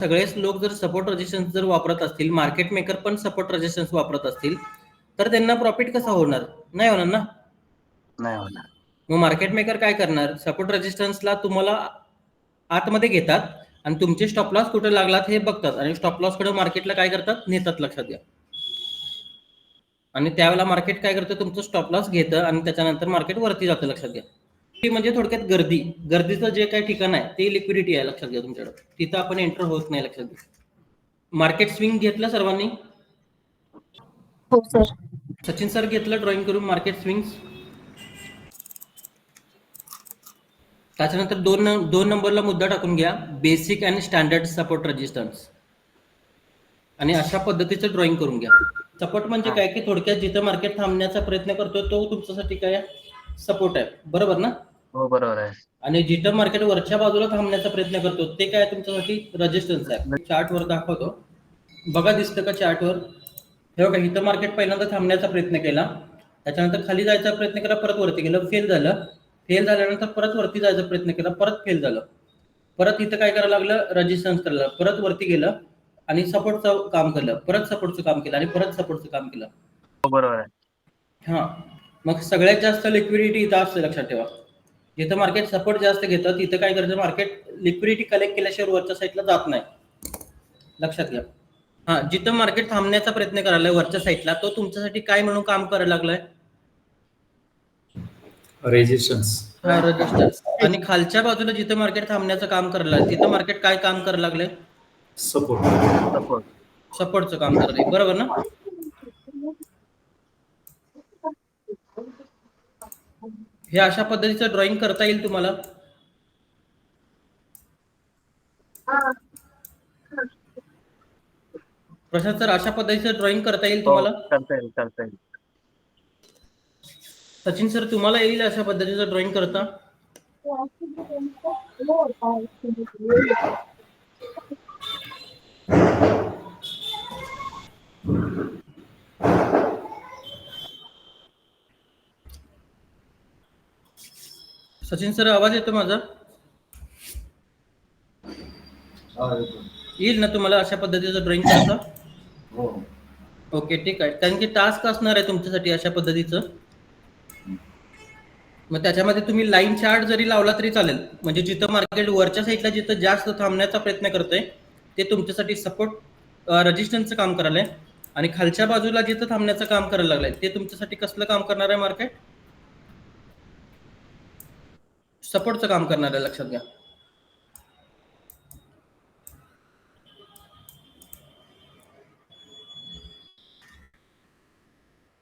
सगळेच लोक जर सपोर्ट रेजिस्टन्स जर वापरत असतील मार्केट मेकर पण सपोर्ट रेजिस्टन्स वापरत असतील तर त्यांना प्रॉफिट कसा होणार? नाही होणार ना? नाही होणार. मग मार्केट मेकर काय करणार? सपोर्ट रेजिस्टन्सला तुम्हाला आतमध्ये घेतात आणि तुमचे स्टॉप लॉस कुठे लागलात हे बघतात. आणि स्टॉप लॉसकडे मार्केटला काय करतात? नेतात लक्षात घ्या. आणि त्यावेळेला मार्केट काय करतं? तुमचं स्टॉप लॉस घेतं आणि त्याच्यानंतर मार्केट वरती जातं लक्षात घ्या. ती म्हणजे थोडक्यात गर्दी. गर्दीचं जे काही ठिकाण आहे ते लिक्विडिटी आहे लक्षात घ्या तुमच्याकडे. तिथं आपण एंटर होत नाही लक्षात घ्या. मार्केट स्विंग घेतलं सर्वांनी? हो सर सचिन सर घेतलं ड्रॉइंग करून मार्केट स्विंग्स त्याच्यानंतर दोन दोन नंबरला मुद्दा टाकून घ्या. Basic and standard support resistance आणि अशा पद्धतीचं ड्रॉइंग करून घ्या. सपोर्ट म्हणजे काय? की थोडक्यात जिथं मार्केट थांबण्याचा प्रयत्न करतो तो तुमच्यासाठी काय सपोर्ट आहे. बरोबर ना? हो बरोबर आहे. आणि जिथं मार्केट वरच्या बाजूला थांबण्याचा प्रयत्न करतो ते काय तुमच्यासाठी रेजिस्टन्स आहे. चार्ट वर दाखवतो. बघा दिसतं का चार्ट वर? हे बघा इथं मार्केट पहिल्यांदा थांबण्याचा प्रयत्न केला. त्याच्यानंतर खाली जायचा प्रयत्न केला परत वरती गेलं फेल झालं. फेल झाल्यानंतर परत वरती जायचा प्रयत्न केला परत फेल झालं. परत इथं काय करायला लागलं? रेजिस्टन्स करायला. परत वरती गेलं आणि सपोर्टचं काम केलं. परत सपोर्टचं काम केलं आणि परत सपोर्टचं काम केलं. हो बरोबर आहे. हा. मग सगळ्यात जास्त लिक्विडिटी इथं असते लक्षात ठेवा. जिथं मार्केट सपोर्ट जास्त घेतं तिथं काय करायचं मार्केट लिक्विडिटी कलेक्ट केल्याशिवाय वरच्या साईडला जात नाही. लक्षात घ्या. हा जिथं मार्केट थांबण्याचा प्रयत्न करायला वरच्या साईडला तो तुमच्यासाठी काय म्हणून काम करायला लागलाय? रेजिस्टन्स रेजिस्टन्स आणि खालच्या बाजूला जिथं मार्केट थांबण्याचं काम करायला तिथं मार्केट काय काम करायला लागलंय? सपोर्ट सपोर्ट सपोर्टचं काम करायला बरोबर ना? हे अशा पद्धतीचं ड्रॉइंग करता येईल तुम्हाला? प्रशांत सर अशा पद्धतीचं ड्रॉइंग करता येईल हो तुम्हाला? करता येईल करता येईल. सचिन सर तुम्हाला येईल अशा पद्धतीचं ड्रॉइंग करता? सचिन सर आवाज येतो माझा? येईल ना तुम्हाला अशा पद्धतीचं ड्रॉइंग करता ओके ठीक आहे. कारण की टास्क असणार आहे तुमच्यासाठी अशा पद्धतीचं. मग त्याच्यामध्ये तुम्ही लाईन चार्ट जरी लावला तरी चालेल. म्हणजे जिथं मार्केट वरच्या साईडला जिथं जास्त थांबण्याचा प्रयत्न करतोय ते तुमच्यासाठी सपोर्ट रजिस्टन्सचं काम करायला आणि खालच्या बाजूला जिथं थांबण्याचं काम करायला लागलंय ते तुमच्यासाठी कसलं काम करणार आहे मार्केट सपोर्टचं काम करणार आहे लक्षात घ्या.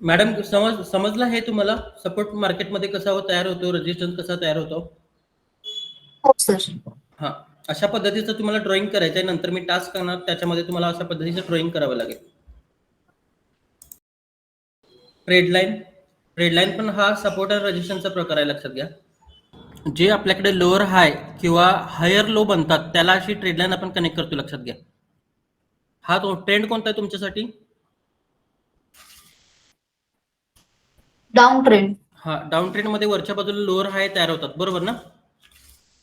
मॅडम समज समजलं हे तुम्हाला? सपोर्ट मार्केटमध्ये कसा हो- तयार होतो? रेजिस्टन्स कसा तयार होतो? हो सर हा. अशा पद्धतीचं तुम्हाला ड्रॉइंग करायचं आहे नंतर मी टास्क करणार. त्याच्यामध्ये तुम्हाला अशा पद्धतीचं ड्रॉइंग करावं लागेल. ट्रेड लाईन ट्रेड लाईन पण हा सपोर्ट आणि रेजिस्टन्सचा प्रकार आहे लक्षात घ्या. जे आपल्याकडे लोअर हाय किंवा हायर लो बनतात त्याला अशी ट्रेड लाईन आपण कनेक्ट करतो लक्षात घ्या. हा तो ट्रेंड कोणता आहे तुमच्यासाठी? डाऊन ट्रेंड हा डाऊन ट्रेंडमध्ये वरच्या बाजूला लोअर हाय तयार होतात बरोबर ना?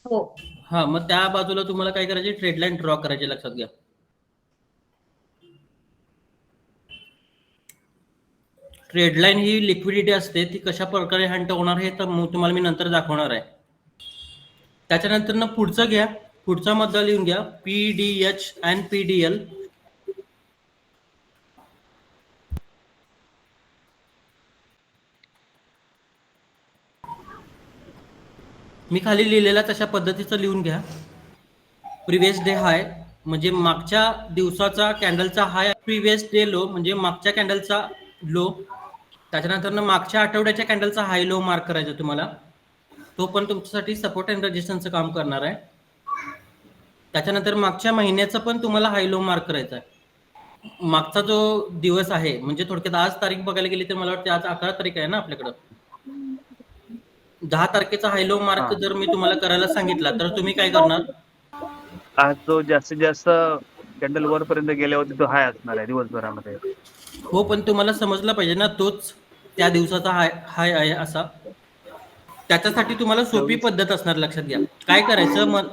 हो. हा मग त्या बाजूला तुम्हाला काय करायचे? ट्रेड लाईन ड्रॉ करायची लक्षात घ्या. ट्रेड लाईन ही लिक्विडिटी असते ती कशा प्रकारे हँड होणार हे तर तुम्हाला मी नंतर दाखवणार आहे. त्याच्यानंतर ना पुढचं घ्या. पुढचा मुद्दा लिहून घ्या. P D H and P D L मी खाली लिहिलेला तशा पद्धतीचं लिहून घ्या. प्रिव्हियस डे हाय म्हणजे मागच्या दिवसाचा कॅन्डलचा हाय प्रिव्हियस डे लो म्हणजे मागच्या कॅन्डलचा लो त्याच्यानंतर ना मागच्या आठवड्याच्या कॅन्डलचा हाय लो मार्क करायचा तुम्हाला. तो पण तुमच्यासाठी सपोर्ट अँड रेजिस्टन्सचं काम करणार आहे. त्याच्यानंतर मागच्या महिन्याचं पण तुम्हाला हाय लो मार्क करायचा आहे. मागचा जो दिवस आहे म्हणजे थोडक्यात आज तारीख बघायला गेली तर मला वाटतं आज अकरा तारीख आहे ना आपल्याकडं? दहा तारखेचा हायलो मार्क हा. जर मी तुम्हाला करायला सांगितला तर तुम्ही काय करणार? आज जो जास्तीत जास्त कॅन्डल वर पर्यंत गेले होते तो हाय असणार आहे दिवसभरामध्ये. हो पण तुम्हाला समजलं पाहिजे ना तोच त्या दिवसाचा हाय हाय आहे असा. त्याच्यासाठी तुम्हाला सोपी पद्धत असणार लक्षात घ्या. काय करायचं? मग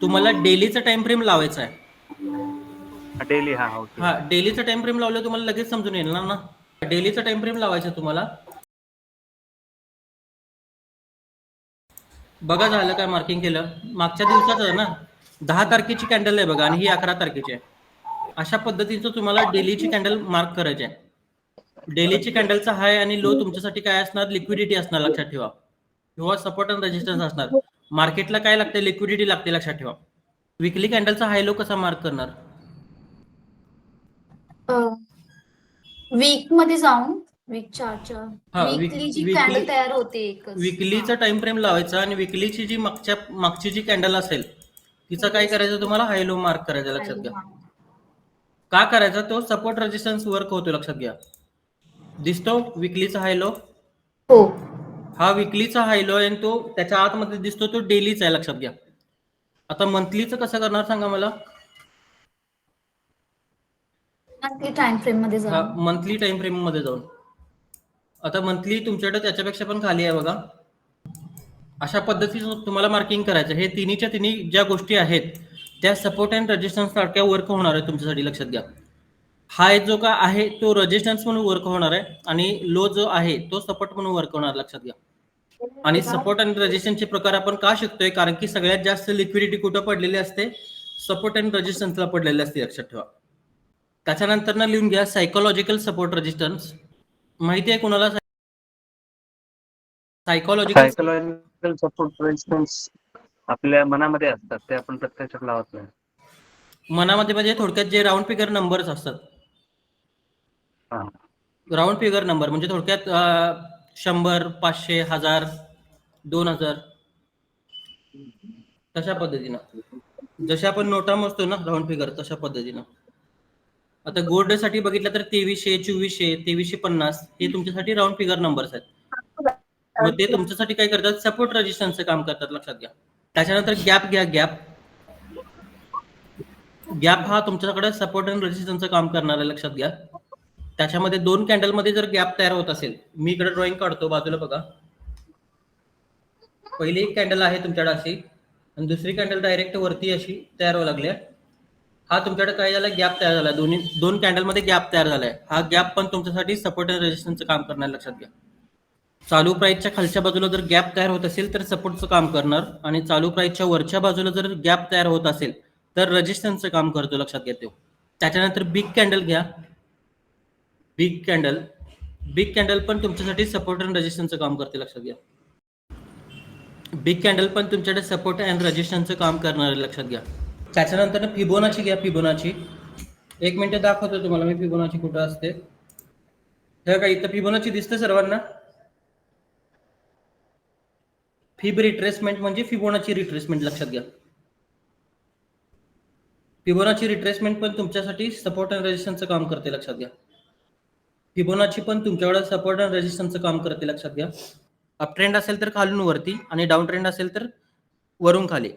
तुम्हाला डेलीचा टाइम फ्रेम लावायचा आहे. डेली हा ओके. हा डेलीचा टाइम फ्रेम लावलं तुम्हाला लगेच समजून येणार ना. डेलीचा टाइम फ्रेम लावायचा तुम्हाला. बघा झालं काय मार्किंग केलं. मागच्या दिवसाचं आहे ना दहा तारखेची कॅन्डल आहे बघा आणि ही अकरा तारखेची आहे. अशा पद्धतीचं तुम्हाला डेलीची कॅन्डल मार्क करायची आहे. डेलीची कॅन्डलचा हाय आणि लो तुमच्यासाठी काय असणार? लिक्विडिटी असणार लक्षात ठेवा. किंवा सपोर्ट अँड रेजिस्टन्स असणार. मार्केटला काय लागते लिक्विडिटी लागते लक्षात ठेवा. विकली कॅन्डलचा हाय लो कसा मार्क करणार? वीकमध्ये जाऊन वीक वीकली जी weekly- कॅन्डल तयार होते एकच. विकलीचा टाइम फ्रेम लावायचा आणि विकलीची जी मागच्या मागची जी कॅन्डल असेल तिचा काय करायचं तुम्हाला? हाय लो मार्क करायचा लक्षात घ्या. का करायचा? तो सपोर्ट रेजिस्टन्स वर्क होतो लक्षात घ्या. दिसतो विकलीचा हाय लो हो. हा विकलीचा हाय लो आहे आणि तो त्याच्या आतमध्ये दिसतो तो डेलीचा आहे लक्षात घ्या. आता मंथलीचं कसं करणार सांगा मला? मंथली टाइम फ्रेममध्ये मंथली टाइम फ्रेममध्ये जाऊन. आता मंथली तुमच्याकडे त्याच्यापेक्षा पण खाली आहे बघा. अशा पद्धतीचं तुम्हाला मार्किंग करायचं हे तिन्हीच्या तिन्ही ज्या गोष्टी आहेत त्या सपोर्ट अँड रेजिस्टन्स सारख्या वर्क होणार आहे तुमच्यासाठी लक्षात घ्या. हाय जो का आहे तो रेजिस्टन्स म्हणून वर्क होणार आहे आणि लो जो आहे तो सपोर्ट म्हणून वर्क होणार लक्षात घ्या. आणि सपोर्ट आणि रेजिस्टन्सचे प्रकार आपण का शिकतोय? कारण की सगळ्यात जास्त लिक्विडिटी कुठं पडलेली असते? सपोर्ट अँड रेजिस्टन्सला पडलेली असते लक्षात ठेवा. त्याच्यानंतर ना लिहून घ्या सायकोलॉजिकल सपोर्ट रेजिस्टन्स माहिती आहे कोणाला? सायकोलॉजिकल सायकोलॉजिकल सपोर्ट रेजिस्टन्स आपल्या मनामध्ये असतात ते आपण प्रत्यक्षात लावत नाही. मनामध्ये म्हणजे थोडक्यात जे राऊंड फिगर नंबर्स असतात. राऊंड फिगर नंबर म्हणजे थोडक्यात अं, शंभर पाचशे हजार दोन हजार. तशा पद्धतीनं. जशा आपण नोटा मोजतो ना राऊंड फिगर तशा पद्धतीनं. आता गोल्डसाठी बघितलं तर तेवीसशे चोवीसशे तेवीसशे पन्नास हे तुमच्यासाठी राऊंड फिगर नंबर्स आहेत. मग ते तुमच्यासाठी काय करतात? सपोर्ट रेजिस्टन्सचं काम करतात लक्षात घ्या. त्याच्यानंतर गॅप घ्या गॅप गॅप हा तुमच्याकडे सपोर्ट अँड रजिस्टन्सचं काम करणार आहे लक्षात घ्या. त्याच्यामध्ये दोन कॅन्डलमध्ये जर गॅप तयार होत असेल मी इकडे ड्रॉइंग काढतो बाजूला बघा. पहिली एक कॅन्डल आहे तुमच्याकडे अशी आणि दुसरी कॅन्डल डायरेक्ट वरती अशी तयार होऊ लागली आहे. हा तुमच्याकडे काय झाला गॅप तयार झाला. दोन्ही दोन कॅन्डलमध्ये गॅप तयार झालाय हा गॅप पण तुमच्यासाठी सपोर्ट अँड रेजिस्टन्सचं काम करणार लक्षात घ्या. चालू प्राईसच्या खालच्या बाजूला जर गॅप तयार होत असेल तर सपोर्टचं काम करणार. आणि चालू प्राईसच्या वरच्या बाजूला जर गॅप तयार होत असेल तर रजिस्टन्सचं काम करतो लक्षात घ्या तो त्याच्यानंतर बिग कॅन्डल घ्या. बिग कॅन्डल बिग कॅन्डल पण तुमच्यासाठी सपोर्ट अँड रजिस्टन्सचं काम करते लक्षात घ्या. बिग कॅन्डल पण तुमच्याकडे सपोर्ट अँड रजिस्टन्सचं काम करणार आहे लक्षात घ्या. त्याच्यानंतर फिबोनाची घ्या फिबोनाची एक मिनिट दाखवतो तुम्हाला मी फिबोनाची कुठं असते. हे का इथं फिबोनाची दिसते सर्वांना. फिब रिट्रेसमेंट म्हणजे फिबोनाची रिट्रेसमेंट लक्षात घ्या. फिबोनाची रिट्रेसमेंट पण तुमच्यासाठी सपोर्ट अँड रजिस्टन्सचं काम करते लक्षात घ्या. फिबोनाची पण तुमच्याकडे सपोर्ट आणि रेजिस्टन्सचं काम करते लक्षात घ्या. अप ट्रेंड असेल तर खालून वरती आणि डाऊन ट्रेंड असेल तर वरून खाली.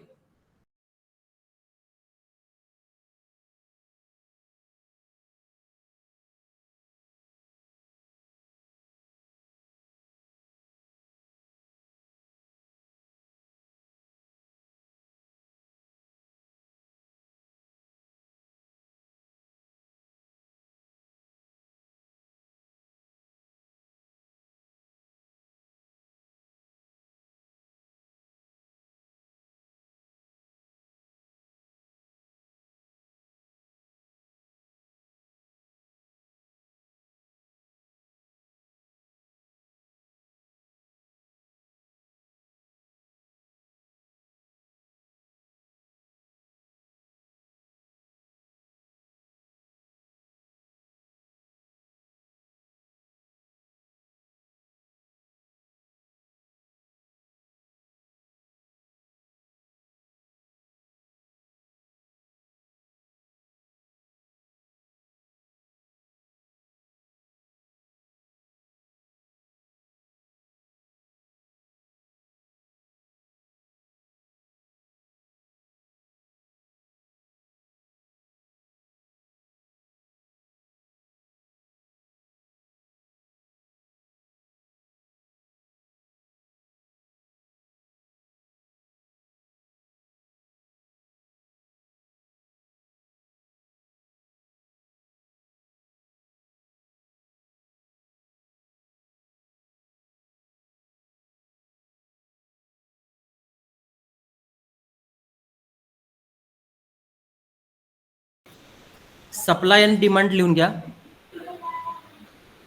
सप्लाय आणि डिमांड लिहून घ्या.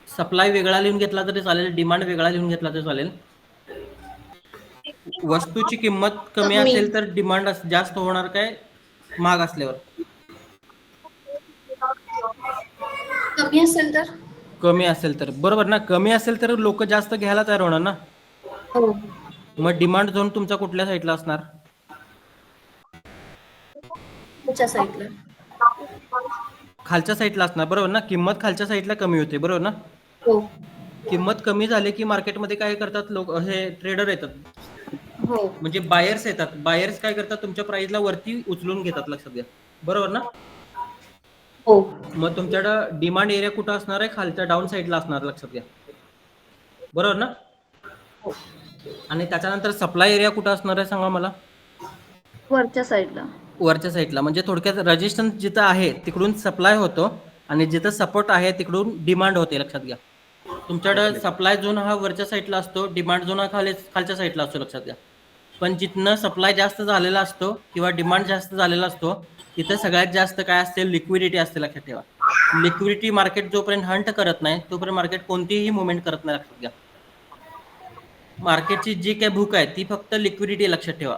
सप्लाय वेगळा लिहून घेतला तरी चालेल डिमांड वेगळा लिहून घेतला तरी चालेल. वस्तूची किंमत कमी. असेल तर डिमांड जास्त होणार काय? महाग असल्यावर. कमी असेल तर? कमी असेल तर. बरोबर ना? कमी असेल तर लोक जास्त घ्यायला तयार होणार ना? हो. मग डिमांड झोन तुमचा कुठल्या साईडला असणार? साईडला खालच्या साईडला असणार बरोबर ना? किंमत खालच्या साईडला कमी होते बरोबर ना? हो. किंमत कमी झाली की मार्केटमध्ये काय करतात लोक हे ट्रेडर येतात. हो. म्हणजे बायर्स येतात. बायर्स काय करतात तुमच्या प्राइसला वरती उचलून घेतात लक्षात घ्या. बरोबर ना? हो. मग तुमच्याकडं डिमांड एरिया कुठं असणार आहे? खालच्या डाऊन साईडला असणार लक्षात घ्या. बरोबर ना? हो. आणि त्याच्यानंतर सप्लाय एरिया कुठं असणार आहे सांगा मला? वरच्या साईडला वरच्या साईडला. म्हणजे थोडक्यात रजिस्टन्स जिथं आहे तिकडून सप्लाय होतो आणि जिथं सपोर्ट आहे तिकडून डिमांड होते लक्षात घ्या. तुमच्याकडं सप्लाय झोन हा वरच्या साईडला असतो डिमांड झोन हा खाली खालच्या साईडला असतो लक्षात घ्या. पण जिथनं सप्लाय जास्त झालेला असतो किंवा डिमांड जास्त झालेला असतो तिथं सगळ्यात जास्त काय असते? लिक्विडिटी असते लक्षात ठेवा. लिक्विडिटी मार्केट जोपर्यंत हंट करत नाही तोपर्यंत मार्केट कोणतीही मुवमेंट करत नाही लक्षात घ्या. मार्केटची जी काय भूक आहे ती फक्त लिक्विडिटी लक्षात ठेवा.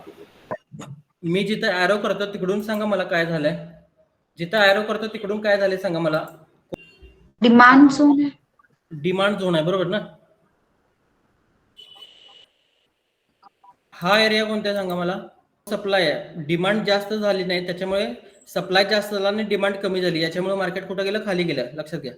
मी जिथं ॲरो करतो तिकडून सांगा मला काय झालंय. जिथं ॲरो करतो तिकडून काय झालंय सांगा मला. डिमांड झोन डिमांड झोन आहे बरोबर ना? हा एरिया कोणता सांगा मला? सप्लाय आहे. डिमांड जास्त झाली नाही त्याच्यामुळे सप्लाय जास्त झाला आणि डिमांड कमी झाली. याच्यामुळे मार्केट कुठं गेलं? खाली गेलं. लक्षात घ्या.